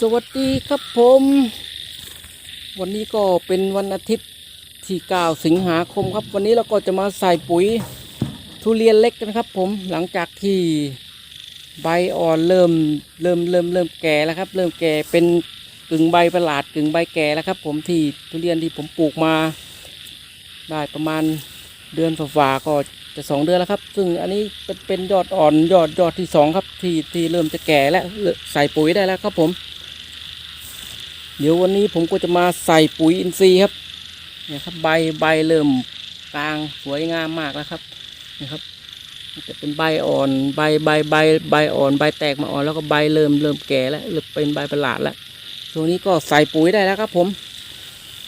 สวัสดีครับผม วันนี้ก็เป็นวันอาทิตย์ที่ 9 สิงหาคมครับ วันนี้เราก็จะมาใส่ปุ๋ยทุเรียนเล็กกันครับ ผมหลังจากที่ใบอ่อนเริ่มเริ่มเริ่มเริ่มแก่แล้วครับ เริ่มแก่เป็นกึ่งใบประหลาดกึ่งใบแก่แล้วครับ ผมที่ทุเรียนที่ผมปลูกมา ได้ประมาณเดือนฝ่าก็จะสองเดือนแล้วครับ ซึ่งอันนี้เป็นเป็นยอดอ่อนยอดยอดที่สองครับ ที่ที่เริ่มจะแก่แล้วใส่ปุ๋ยได้แล้วครับผม เดี๋ยววันนี้ผมก็จะมาใส่ปุ๋ยอินทรีย์ครับเนี่ยครับใบใบเริ่มกลางสวยงามมากแล้วครับนะครับจะเป็นใบอ่อนใบใบใบใบอ่อนใบแตกมาอ่อนแล้วก็ใบเริ่มเริ่มแก่แล้วเริ่มเป็นใบประหลาดแล้วช่วงนี้ก็ใส่ปุ๋ยได้แล้วครับ ผม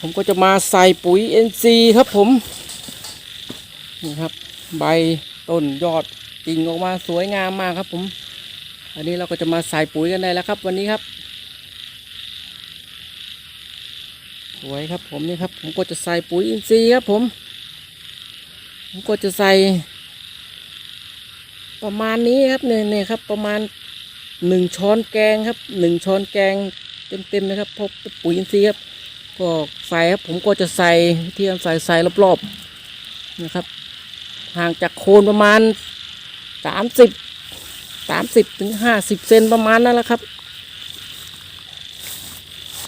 ผมก็จะมาใส่ปุ๋ย NC ครับผมนี่ครับ ใบต้นยอดกิ่งออกมาสวยงามมากครับ ผม อันนี้เราก็จะมาใส่ปุ๋ยกันได้แล้วครับ วันนี้ครับ สวยครับผมนี่ครับ ผมก็จะใส่ปุ๋ยอินทรีย์ครับผม ผมก็จะใส่ ประมาณนี้ครับเนี่ยเนี่ยครับ ประมาณหนึ่งช้อนแกงครับหนึ่งช้อนแกงเต็มๆนะครับพราะปุ๋ยอินทรีย์ครับก็ใส่ครับผมก็จะใส่ที่ใส่ใส่รอบๆนะครับ ห่างจากโคนประมาณสามสิบสามสิบถึงห้าสิบเซนประมาณนั่นแหละครับ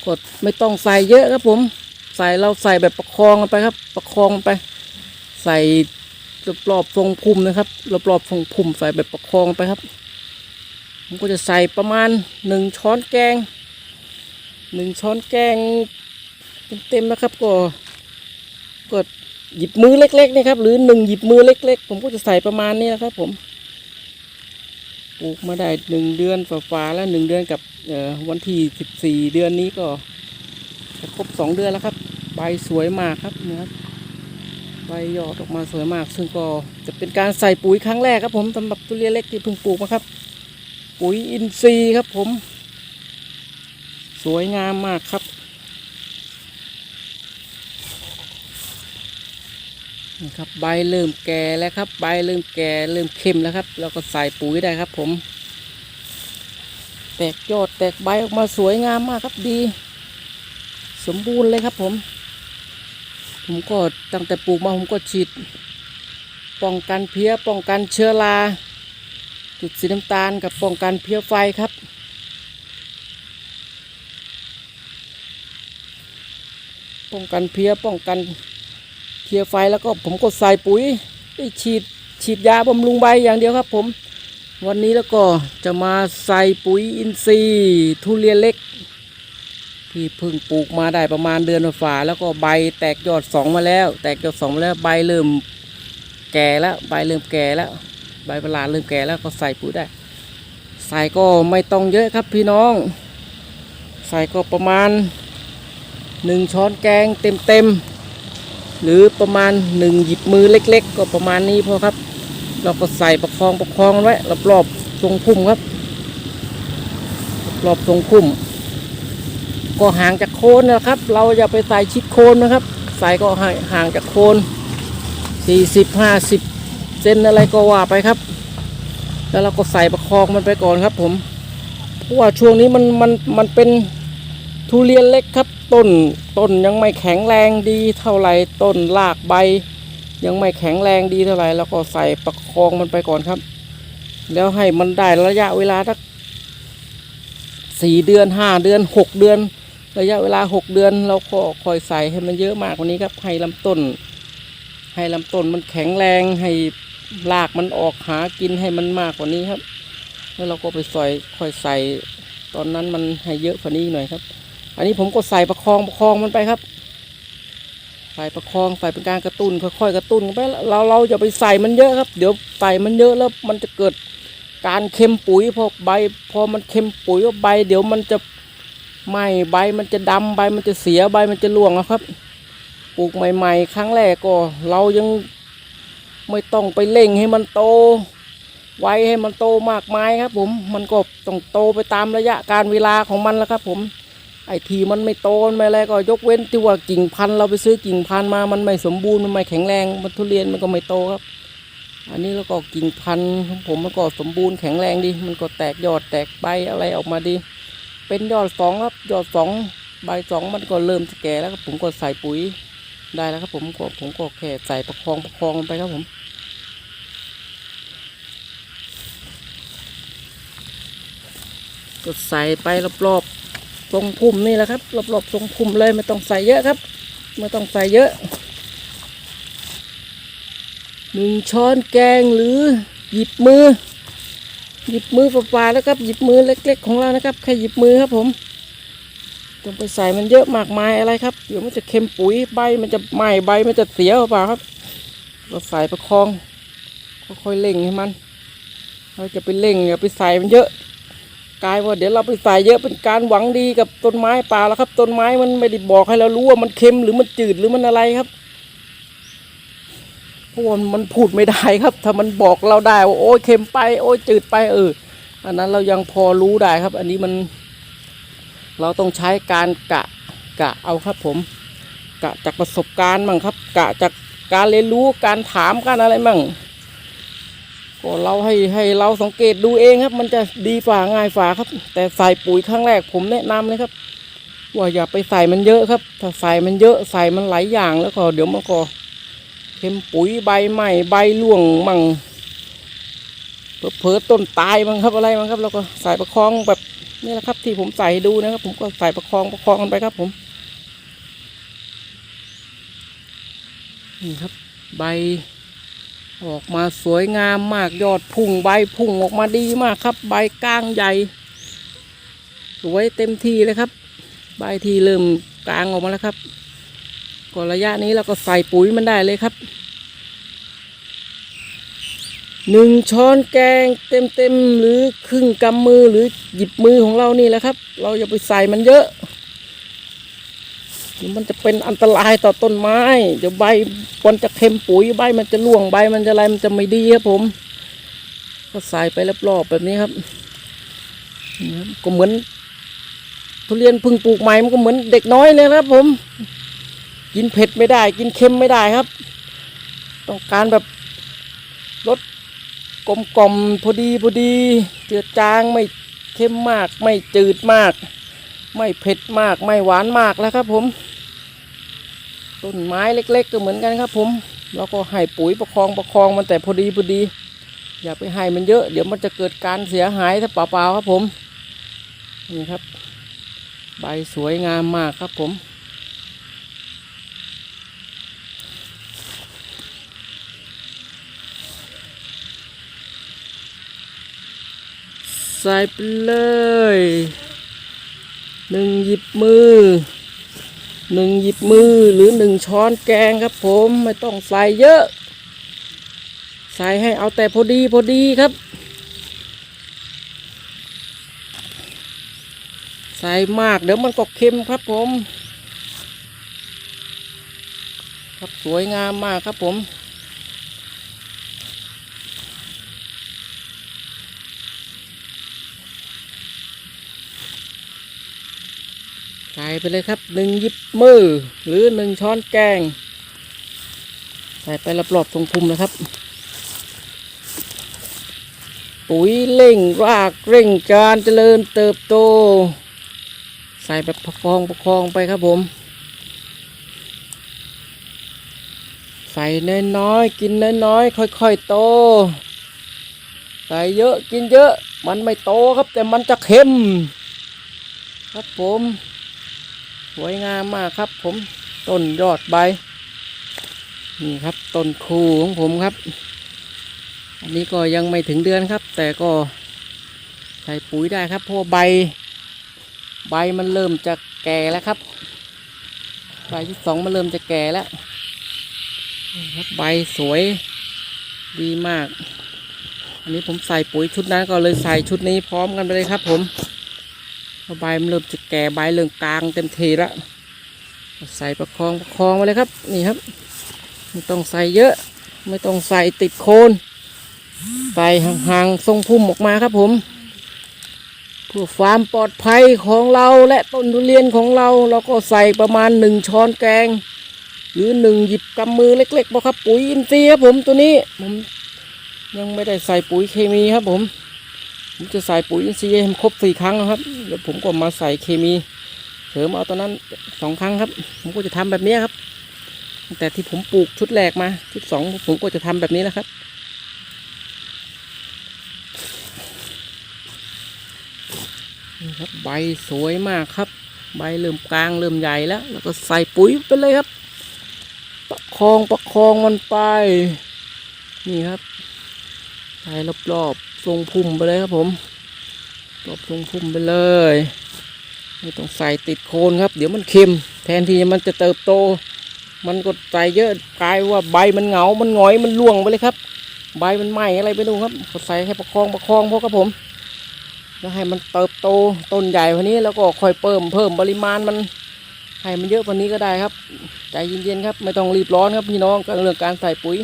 กดไม่ต้องใส่เยอะครับผม ใส่เราใส่แบบประคองไปครับ ประคองไป ใส่รอบๆทรงพุ่มนะครับรอบๆทรงพุ่มใส่แบบประคองไปครับผมก็จะใส่ประมาณหนึ่งช้อนแกงหนึ่งช้อนแกงเต็มๆนะครับก็ก็หยิบมือเล็กๆนะครับหรือหนึ่งหยิบมือเล็ก ๆ ผมก็จะใส่ประมาณนี้นะครับผม ปลูกมาได้หนึ่งเดือนฝ่าๆแล้วหนึ่งเดือนกับวันที่สิบสี่เดือนนี้ก็จะครบสองเดือนแล้วครับ ใบสวยมากครับนะครับใบยอดออกมาสวยมาก ซึ่งก็จะเป็นการใส่ปุ๋ยครั้งแรกครับผมสำหรับทุเรียนเล็กที่เพิ่งปลูกมาครับ ปุ๋ยอินทรีย์ครับผม สวยงามมากครับ นี่ครับใบเริ่มแก่แล้วครับ ใบเริ่มแก่เริ่มเข้มแล้วครับแล้วก็ใส่ปุ๋ยได้ครับ ผม แตกยอดแตกใบออกมาสวยงามมากครับดี สมบูรณ์เลยครับ ผม ผมก็ตั้งแต่ปลูกมาผมก็ฉีดป้องกันเพี้ยป้องกันเชื้อราจุดสีน้ำตาลกับป้องกันเพี้ยไฟครับป้องกันเพี้ยป้องกัน เคลียร์ไฟแล้วก็ผมก็ใส่ปุ๋ยได้ฉีดฉีดยาบำรุงใบอย่างเดียวครับ ผม วันนี้แล้วก็จะมาใส่ปุ๋ยอินทรีย์ทุเรียนเล็ก ที่เพิ่งปลูกมาได้ประมาณเดือนฝ่าแล้วก็ใบแตกยอดสองมาแล้ว แตกยอดสองมาแล้วใบเริ่มแก่แล้วใบเริ่มแก่แล้ว ใบประหลาดเริ่มแก่แล้วก็ใส่ปุ๋ยได้ ใส่ก็ไม่ต้องเยอะครับพี่น้อง ใส่ก็ประมาณหนึ่งช้อนแกงเต็มๆ หรือประมาณหนึ่งหยิบมือเล็ก ๆ ก็ประมาณนี้พอครับ เราก็ใส่ประคองประคองไว้รอบๆทรงพุ่มครับ รอบทรงพุ่ม ก็ห่างจากโคนนะครับ เราอย่าไปใส่ชิดโคนนะครับ ใส่ก็ห่างจากโคนสี่สิบห้าสิบเซนอะไรก็ว่าไปครับ แล้วเราก็ใส่ประคองมันไปก่อนครับ ผมเพราะว่าช่วงนี้มันมันมันเป็น ทุเรียนเล็กครับต้นต้นยังไม่แข็งแรงดีเท่าไหร่ต้นรากใบ ยังไม่แข็งแรงดีเท่าไหร่แล้วก็ใส่ประคองมันไปก่อนครับ แล้วให้มันได้ระยะเวลาสักสี่เดือนห้าเดือนหกเดือน ระยะเวลาหกเดือน เราก็คอยใส่ให้มันเยอะมากกว่านี้ครับให้ลำต้น ให้ลำต้นมันแข็งแรงให้รากมันออกหากินให้มันมากกว่านี้ครับ แล้วเราก็ไปใส่ค่อยใส่ตอนนั้นมันให้เยอะกว่านี้หน่อยครับ อันนี้ผมก็ใส่ประคองประคองมันไปครับ ใส่ประคองใส่เป็นการกระตุ้นค่อยๆกระตุ้นไปเราเราอย่าไปใส่มันเยอะครับ เดี๋ยวใส่มันเยอะแล้วมันจะเกิดการเค็มปุ๋ยพอใบ พอมันเค็มปุ๋ยใบ เดี๋ยวมันจะไหม้ใบมันจะดำใบมันจะเสียใบมันจะร่วงนะครับ ปลูกใหม่ ๆ ครั้งแรกก็เรายังไม่ต้องไปเร่งให้มันโต ไว้ให้มันโตมากมายครับ ผมมันก็ต้องโตไปตามระยะการเวลาของมันแล้วครับ ผม ไอ้ทีมันไม่โตมันไม่อะไรก็ยกเว้นที่ว่ากิ่งพันธุ์เราไปซื้อกิ่งพันธุ์มา มันไม่สมบูรณ์มันไม่แข็งแรงมันทุเรียนมันก็ไม่โตครับ อันนี้แล้วก็กิ่งพันธุ์ของผมมันก็สมบูรณ์แข็งแรงดี มันก็แตกยอดแตกใบอะไรออกมาดี เป็นยอดสองครับยอดสองใบสองมันก็เริ่มจะแก่แล้วครับผมก็ใส่ปุ๋ยได้แล้วครับผมก็ผมก็แค่ใส่ประคองประคองมันไปครับผมก็ใส่ไปรอบๆ ตรงพุ่มนี่แหละครับรอบๆตรงพุ่มเลยไม่ต้องใส่เยอะครับ ไม่ต้องใส่เยอะหนึ่งช้อนแกงหรือหยิบมือ หยิบมือเปลาๆแล้วครับ หยิบมือเล็ก ๆ ของเรานะครับแค่หยิบมือครับผมต้องไปใส่มันเยอะมากมายอะไรครับเดี๋ยวมันจะเค็มปุ๋ยใบมันจะไหม้ใบมันจะเสียเปล่าครับ เราใส่ประคองค่อยๆเล่งให้มัน เราจะไปเล่งอย่าไปใส่มันเยอะ กลายว่าเดี๋ยวเราไปใส่เยอะเป็นการหวังดีกับต้นไม้ป่าแล้วครับต้นไม้มันไม่ได้บอกให้เรารู้ว่ามันเค็มหรือมันจืดหรือมันอะไรครับเพราะมันพูดไม่ได้ครับ ถ้ามันบอกเราได้ว่าโอ้ยเค็มไป โอ้ยจืดไปเอออันนั้นเรายังพอรู้ได้ครับ อันนี้มัน เราต้องใช้การกะกะเอาครับ ผม กะจากประสบการณ์มั่งครับ กะจากการเรียนรู้การถามการอะไรมั่ง ก็เราให้ให้เราสังเกตดูเองครับ มันจะดีฝ่าง่ายฝ่าครับ แต่ใส่ปุ๋ยครั้งแรกผมแนะนำเลยครับ ว่าอย่าไปใส่มันเยอะครับ ถ้าใส่มันเยอะใส่มันหลายอย่างแล้วก็เดี๋ยวมันก็เค็มปุ๋ยใบไหม้ใบร่วงมั่งเผลอต้นตายมั่งครับอะไรมั่งครับ แล้วก็ใส่ประคองแบบนี่แหละครับ ที่ผมใส่ดูนะครับ ผมก็ใส่ประคองประคองกันไปครับ ผมนี่ครับ ใบ ออกมาสวยงามมากยอดพุ่งใบพุ่งออกมาดีมากครับ ใบก้างใหญ่ สวยเต็มที่เลยครับ ใบที่เริ่มกลางออกมาแล้วครับก่อนระยะนี้เราก็ใส่ปุ๋ยมันได้เลยครับหนึ่งช้อนแกงเต็มเต็มๆหรือครึ่งกำมือหรือหยิบมือของเรานี่แหละครับ เราอย่าไปใส่มันเยอะ ดี๋ยวมันจะเป็นอันตรายต่อต้นไม้ เดี๋ยวใบมันจะเค็มปุ๋ยใบมันจะร่วงใบมันจะอะไรมันจะไม่ดีครับผม ก็ใส่ไปรอบๆแบบนี้ครับนี่ครับก็เหมือน ทุเรียนพึ่งปลูกใหม่มันก็เหมือนเด็กน้อยเลยครับ ผม กินเผ็ดไม่ได้ กินเค็มไม่ได้ครับ ต้องการแบบรสกลมกล่อมพอดีพอดีเจือจางไม่เค็มมาก ไม่จืดมาก ไม่เผ็ดมาก ไม่หวานมากแล้วครับผม ต้นไม้เล็ก ๆ ก็เหมือนกันครับ ผมเราก็ให้ปุ๋ยประคองประคองมันแต่พอดีพอดี อย่าไปให้มันเยอะ เดี๋ยวมันจะเกิดการเสียหายถ้าเปล่าๆครับผมนี่ครับ ใบสวยงามมากครับผมใส่ไปเลยหนึ่งหยิบมือ หนึ่งหยิบมือหรือหนึ่งช้อนแกงครับ ผมไม่ต้องใส่เยอะ ใส่ให้เอาแต่พอดีพอดีครับ ใส่มากเดี๋ยวมันก็เค็มครับผม ครับสวยงามมากครับผม ไปเลยครับหนึ่งยิบมือ หรือหนึ่งช้อนแกง ใส่ไปรอบๆตรงพุมนะครับ ปุ๋ยเร่งรากเร่งการเจริญเติบโต ใส่แบบประคองประคองไปครับผม ใส่น้อยๆกินน้อยๆค่อยๆโต ใส่เยอะกินเยอะ มันไม่โตครับแต่มันจะเค็มครับผม วยงามมากครับ ผมต้นยอดใบ นี่ครับต้นคูของผมครับ อันนี้ก็ยังไม่ถึงเดือนครับ แต่ก็ใส่ปุ๋ยได้ครับเพราะใบ ใบมันเริ่มจะแก่แล้วครับ ใบที่สองมันเริ่มจะแก่แล้วครับใบสวยดีมาก อันนี้ผมใส่ปุ๋ยชุดนั้นก็เลยใส่ชุดนี้พร้อมกันไปเลยครับผม ใบมันเริ่มจะแก่ใบเริ่มกลางเต็มทีแล้วใส่ประคองประคองไปเลยครับนี่ครับไม่ต้องใส่เยอะ ไม่ต้องใส่ติดโคนใส่ห่างๆทรงพุ่มออกมาครับผมเพื่อความปลอดภัยของเราและต้นทุเรียนของเราเราก็ใส่ประมาณหนึ่งช้อนแกง หรือหนึ่งหยิบกำมือเล็กๆบ่ครับปุ๋ยอินทรีย์ครับผมตัวนี้ผมยังไม่ได้ใส่ปุ๋ยเคมีครับผม ผมจะใส่ปุ๋ยอินทรีย์ให้ครบสี่ครั้งนะครับแล้วผมก็มาใส่เคมีเสริมเอาตอนนั้นสองครั้งครับ ผมก็จะทำแบบนี้ครับแต่ที่ผมปลูกชุดแรกมาชุดสองผมก็จะทำแบบนี้นะครับนี่ครับใบสวยมากครับ ใบเริ่มกลางเริ่มใหญ่แล้ว แล้วก็ใส่ปุ๋ยไปเลยครับ ประคองประคองมันไป นี่ครับ ใส่รอบๆทรงพุ่มไปเลยครับผมรอบทรงพุ่มไปเลยไม่ต้องใส่ติดโคนครับ เดี๋ยวมันเค็ม แทนที่มันจะเติบโต มันก็ใส่เยอะกลายว่าใบมันเหงา มันหงอยมันร่วงไปเลยครับ ใบมันไหม้อะไรไปดูครับก็ใส่ให้ประคองประคองพอครับผมแล้วให้มันเติบโตต้นใหญ่กว่านี้แล้วก็ค่อยเพิ่มเพิ่มปริมาณมันให้มันเยอะกว่านี้ก็ได้ครับ ใจเย็นๆครับ ไม่ต้องรีบร้อนครับพี่น้องกับเรื่องการใส่ปุ๋ย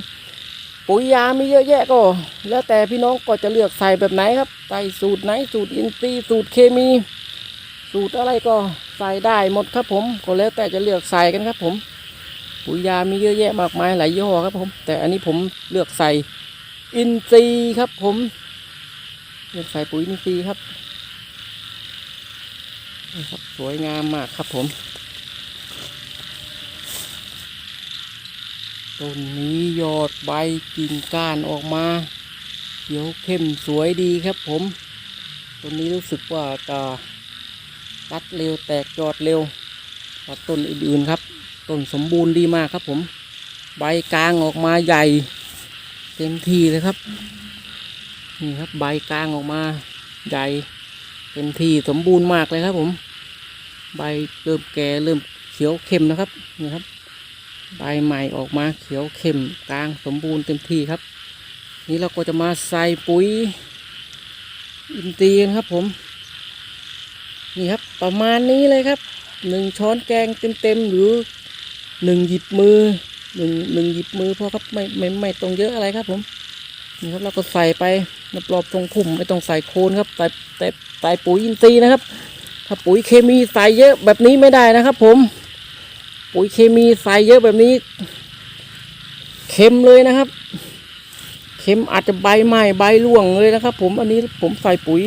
ปุ๋ยยามีเยอะแยะก็ แล้วแต่พี่น้องก็จะเลือกใส่แบบไหนครับใส่สูตรไหนสูตรอินทรีย์สูตรเคมี สูตรอะไรก็ใส่ได้หมดครับผมก็แล้วแต่จะเลือกใส่กันครับผม ปุ๋ยยามีเยอะแยะมากมายหลายยี่ห้อครับผม แต่อันนี้ผมเลือกใส่อินทรีย์ครับผม เลือกใส่ปุ๋ยอินทรีย์ครับครับสวยงามมากครับผม ต้นนี้ยอดใบกิ่งก้านออกมา เขียวเข้มสวยดีครับผมต้นนี้รู้สึกว่าจะตัดเร็วแตกยอดเร็วกว่าต้นอื่นๆครับต้นสมบูรณ์ดีมากครับผม ใบกลางออกมาใหญ่ เต็มที่เลยครับนี่ครับใบกลางออกมาใหญ่เต็มที่สมบูรณ์มากเลยครับผม ใบเริ่มแก่เริ่มเขียวเข้มนะครับนี่ครับ ใบใหม่ออกมาเขียวเข้มกลางสมบูรณ์เต็มที่ครับ นี่เราก็จะมาใส่ปุ๋ยอินทรีย์ครับผม นี่ครับประมาณนี้เลยครับหนึ่งช้อนแกงเต็มๆหรือหนึ่งหยิบมือหนึ่งหนึ่งหยิบมือพอครับไม่ไม่ไม่ต้องเยอะอะไรครับผมนี่ครับเราก็ใส่ไปรอบตรงพุ่มไม่ต้องใส่โคนครับใส่แต่ใส่ปุ๋ยอินทรีย์นะครับ ถ้าปุ๋ยเคมีใส่เยอะแบบนี้ไม่ได้นะครับผม ปุ๋ยเคมีใส่เยอะแบบนี้ เค็มเลยนะครับ เค็มอาจจะใบไหม้ใบร่วงเลยนะครับ ผมอันนี้ผมใส่ปุ๋ย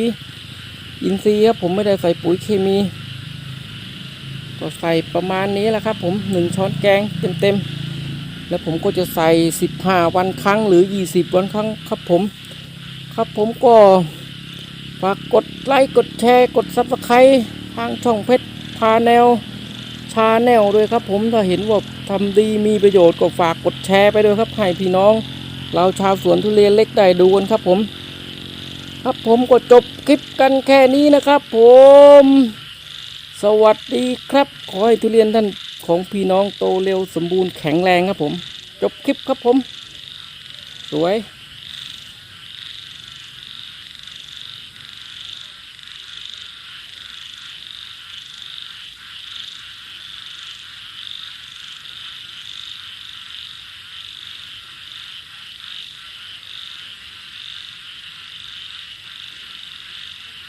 อินทรีย์ครับผมไม่ได้ใส่ปุ๋ยเคมี ก็ใส่ประมาณนี้แหละครับ ผมหนึ่งช้อนแกงเต็มๆแล้วผมก็จะใส่สิบห้าวันครั้งหรือยี่สิบวันครั้งครับผม ครับผมก็ฝากกดไลค์กดแชร์กดซับสไครต์ทางช่องเพชรพาแนว ชาแนลด้วยครับผมถ้าเห็นว่าทำดีมีประโยชน์ก็ฝากกดแชร์ไปด้วยครับให้พี่น้อง เราชาวสวนทุเรียนเล็กได้ดูกันครับผม ครับผมก็จบคลิปกันแค่นี้นะครับผม สวัสดีครับ ขอให้ทุเรียนท่านของพี่น้องโตเร็วสมบูรณ์แข็งแรงครับผม จบคลิปครับผม สวย